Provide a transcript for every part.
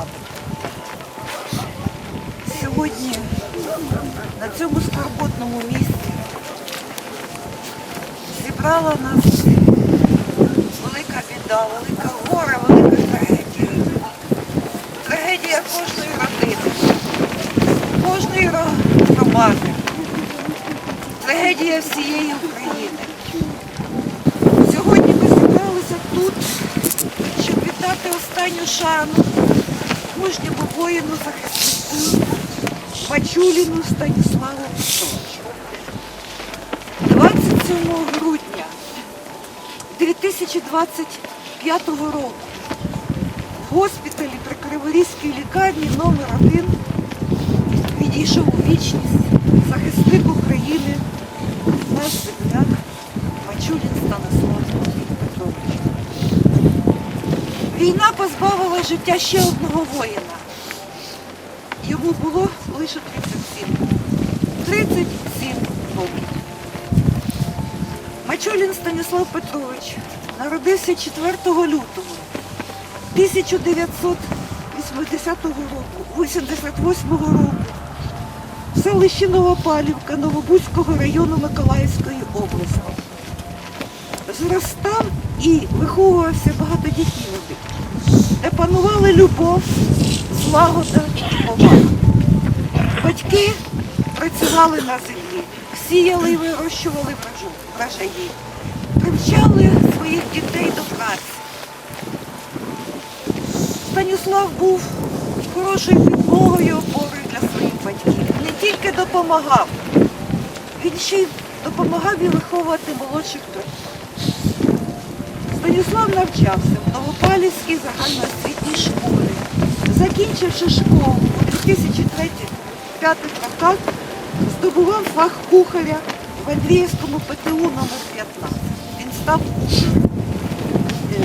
громади. Сьогодні на цьому скорботному місці зібрала нас велика біда, велика горе, велика трагедія. Трагедія кожної родини, кожної громади, трагедія всієї України. Сьогодні ми зібралися тут, щоб віддати останню шану мужньому воїну захиснику Мачуліну Станіславу Петровичу. 27 грудня 2025 року в госпіталі при Криворізькій лікарні номер 1 відійшов у вічність захисник України, наш земляк Мачулін Станислав Петрович. Війна позбавила життя ще одного воїна. Йому було лише 37. 37 років. Мачулін Станіслав Петрович народився 4 лютого 1980 року, 88 року в селищі Новопалівка Новобузького району Миколаївської області. Зростав і виховувався багатодітними, де панували любов, злагода, повага. Батьки працювали на землі, сіяли і вирощували врожаї, привчали своїх дітей до праці. Станіслав був хорошою підмогою опорою для своїх батьків. Не тільки допомагав, він ще й допомагав і виховувати молодших дочок. Станіслав навчався в Новопалівській загальноосвітній школі. Закінчивши школу у 2003-2005 роках, здобував фах кухаря в Андріївському ПТУ номер 15. Він став кухарем. Е,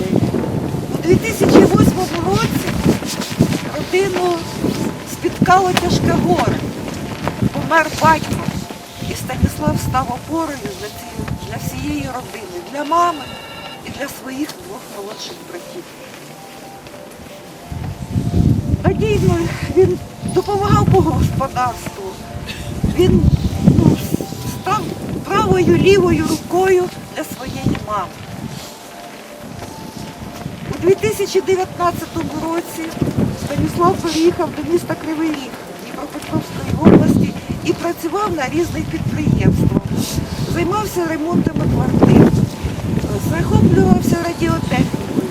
У 2008 році родину спіткало тяжке горе. Помер батько. І Станіслав став опорою для, цієї, для всієї родини, для мами і для своїх двох молодших братів. Надійно він допомагав по господарству. Він ну, став правою лівою рукою для своєї мами. У 2019 році Станіслав переїхав до міста Кривий Ріг Дніпропетровської області і працював на різних підприємствах. Займався ремонтами квартир, захоплювався радіотехнікою.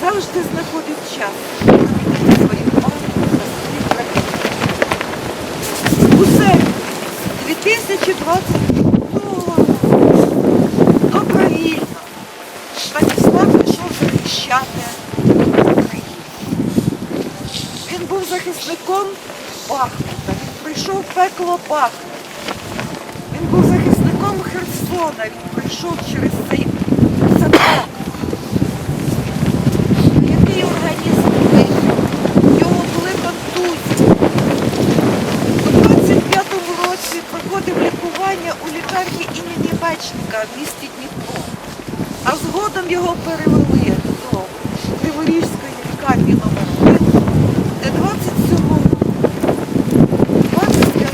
Завжди знаходив час своїх мам та своїх братів. У серпні 2020 добровільно Станіслав пішов захищати. Він був захисником Бахмута, він пройшов пекло Бахмута. Він пройшов через цей садок. Який організм вижив, в нього були контузії. У 25-му році проходив лікування у лікарні імені Бечника в місті Дніпро. А згодом його перевели до Криворізької лікарні номер 1, де 27 25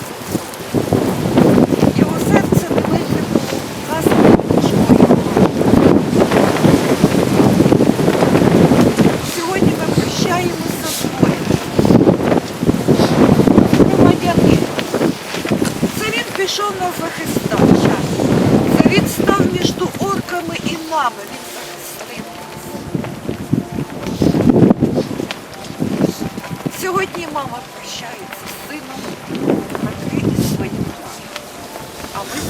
його серце не витримало наслідок тяжкої хвороби. Сьогодні ми прощаємося з воїном. Громадянин. Це він пішов на захиста. Це він став між орками і нами. Він захистив нас. Сьогодні мама прощається з сином, брати і своїм. А ми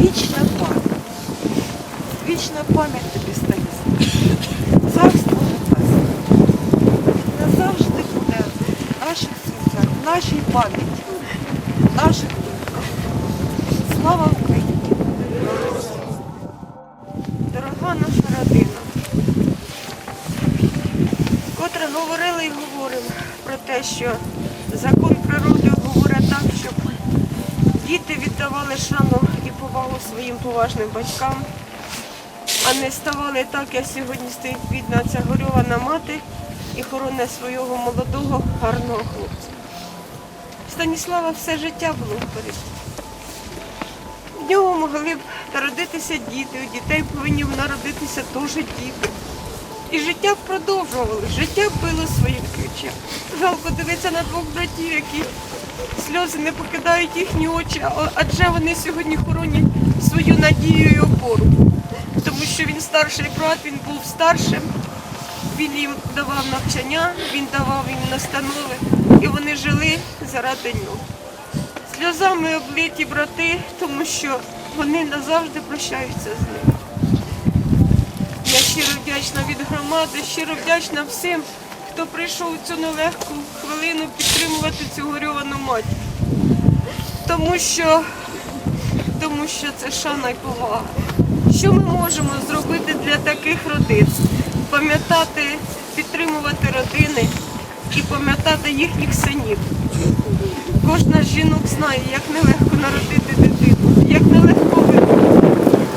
вічна пам'ять. Вічна пам'ять тобі Станіслав. Царство небесне. Назавжди буде наших серцях, нашій пам'яті, в наших думках. Слава Україні! Дорога наша родина, котре говорили і говоримо про те, що закон природи говорить так, щоб діти віддавали шану і повагу своїм поважним батькам, а не ставали так, як сьогодні стоїть бідна ця горювана мати, і хороне свого молодого, гарного хлопця. Станіслава все життя було вперед. В нього могли б народитися діти, у дітей повинні народитися теж діти. І життя продовжували, життя б било своїм ключем. Жалко дивитися на двох братів, які сльози не покидають їхні очі, адже вони сьогодні хоронять свою надію і опору. Тому що він старший брат, він був старшим, він їм давав навчання, він давав їм настанови, і вони жили заради нього. Сльозами облиті брати, тому що вони назавжди прощаються з ним. Я щиро вдячна від громади, щиро вдячна всім, хто прийшов у цю нелегку хвилину підтримувати цю горювану матір. Тому що, тому що це шана і повага. Що ми можемо зробити для таких родин? Пам'ятати, підтримувати родини і пам'ятати їхніх синів. Кожна з жінок знає, як нелегко народити дитину, як нелегко виховати.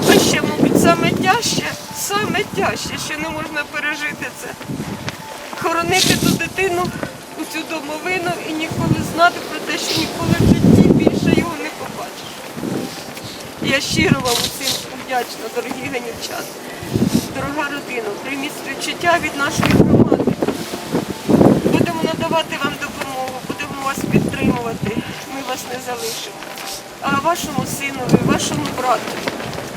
А ще, мабуть, саме тяжче, саме тяжче, що не можна пережити це. Хоронити ту дитину у цю домовину і ніколи знати про те, що ніколи в житті більше його не побачиш. Я щиро вам усім вдячна, дорогі ганівчани. Дорога родина, прийміть співчуття від нашої громади. Будемо надавати вам допомогу, будемо вас підтримувати. Ми вас не залишимо. А вашому синові, вашому брату,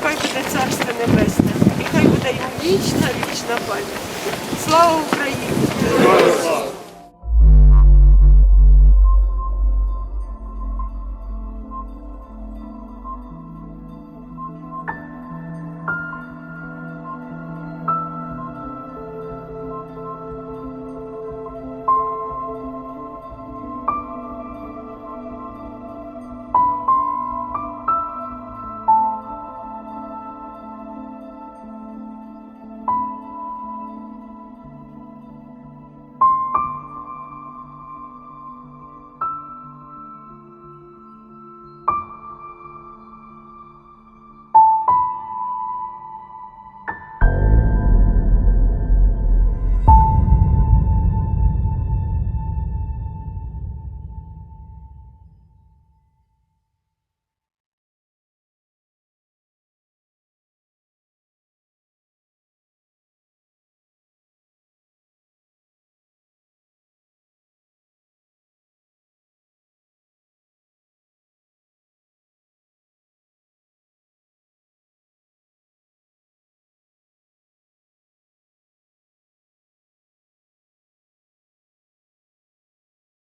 хай буде царство небесне, і хай буде йому вічна, вічна пам'ять. Слава Україні! Героям слава!